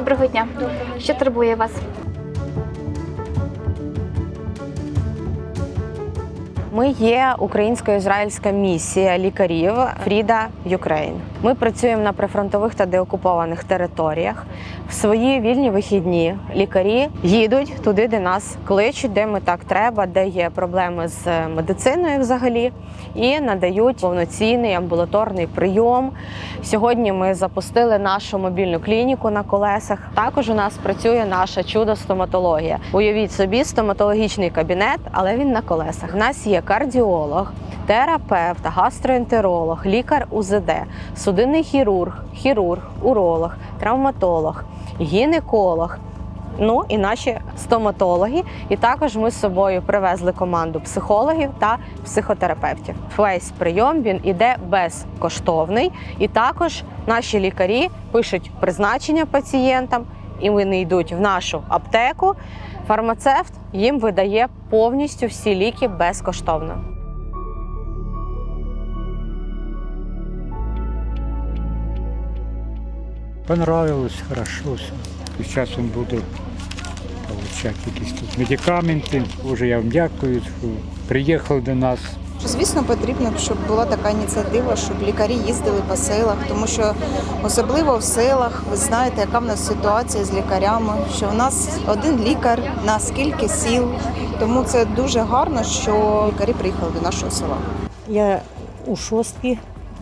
Доброго дня. Що турбує вас? Ми є українсько-ізраїльська місія лікарів Фріда Юкрейн. Ми працюємо на прифронтових та деокупованих територіях. Свої вільні вихідні лікарі їдуть туди, де нас кличуть, де ми так треба, де є проблеми з медициною взагалі, і надають повноцінний амбулаторний прийом. Сьогодні ми запустили нашу мобільну клініку на колесах. Також у нас працює наша чудо стоматологія. Уявіть собі стоматологічний кабінет, але він на колесах. У нас є кардіолог. Терапевт, гастроентеролог, лікар УЗД, судинний хірург, хірург, уролог, травматолог, гінеколог. Ну і наші стоматологи. І також ми з собою привезли команду психологів та психотерапевтів. Весь прийом він іде безкоштовний. І також наші лікарі пишуть призначення пацієнтам, і вони йдуть в нашу аптеку. Фармацевт їм видає повністю всі ліки безкоштовно. Понравилось, хорошо все. І зараз він буде отримати якісь тут медикаменти. Уже я вам дякую, що приїхав до нас. Звісно, потрібно, щоб була така ініціатива, щоб лікарі їздили по селах, тому що особливо в селах ви знаєте, яка в нас ситуація з лікарями, що в нас один лікар на скільки сіл. Тому це дуже гарно, що лікарі приїхали до нашого села. Я у шостки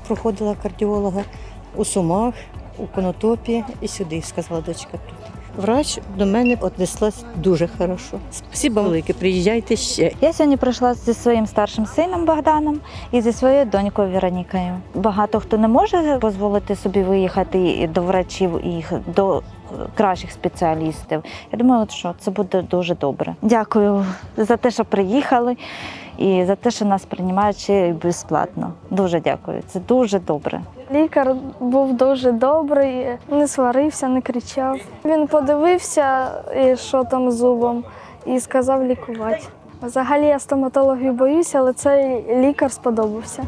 проходила кардіолога, у Сумах, у Конотопі і сюди, сказала дочка тут. Врач до мене віднеслась дуже хорошо. Спасибо велике, приїжджайте ще. Я сьогодні прийшла зі своїм старшим сином Богданом і зі своєю донькою Веронікою. Багато хто не може дозволити собі виїхати до врачів і до кращих спеціалістів. Я думаю, що це буде дуже добре. Дякую за те, що приїхали, і за те, що нас приймають ще безплатно. Дуже дякую. Це дуже добре. Лікар був дуже добрий, не сварився, не кричав. Він подивився, що там з зубом, і сказав лікувати. Взагалі я стоматологію боюся, але цей лікар сподобався.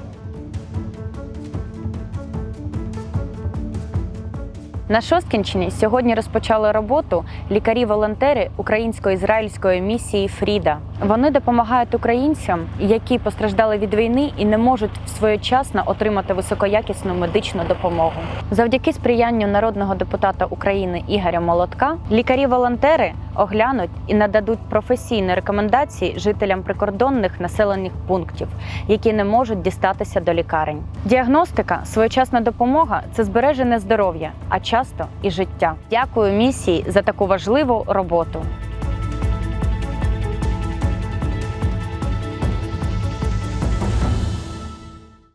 На Шосткінщині сьогодні розпочали роботу лікарі-волонтери українсько-ізраїльської місії Фріда. Вони допомагають українцям, які постраждали від війни і не можуть своєчасно отримати високоякісну медичну допомогу. Завдяки сприянню народного депутата України Ігоря Молотка, лікарі-волонтери оглянуть і нададуть професійні рекомендації жителям прикордонних населених пунктів, які не можуть дістатися до лікарень. Діагностика, своєчасна допомога це збережене здоров'я, а часто і життя. Дякую місії за таку важливу роботу.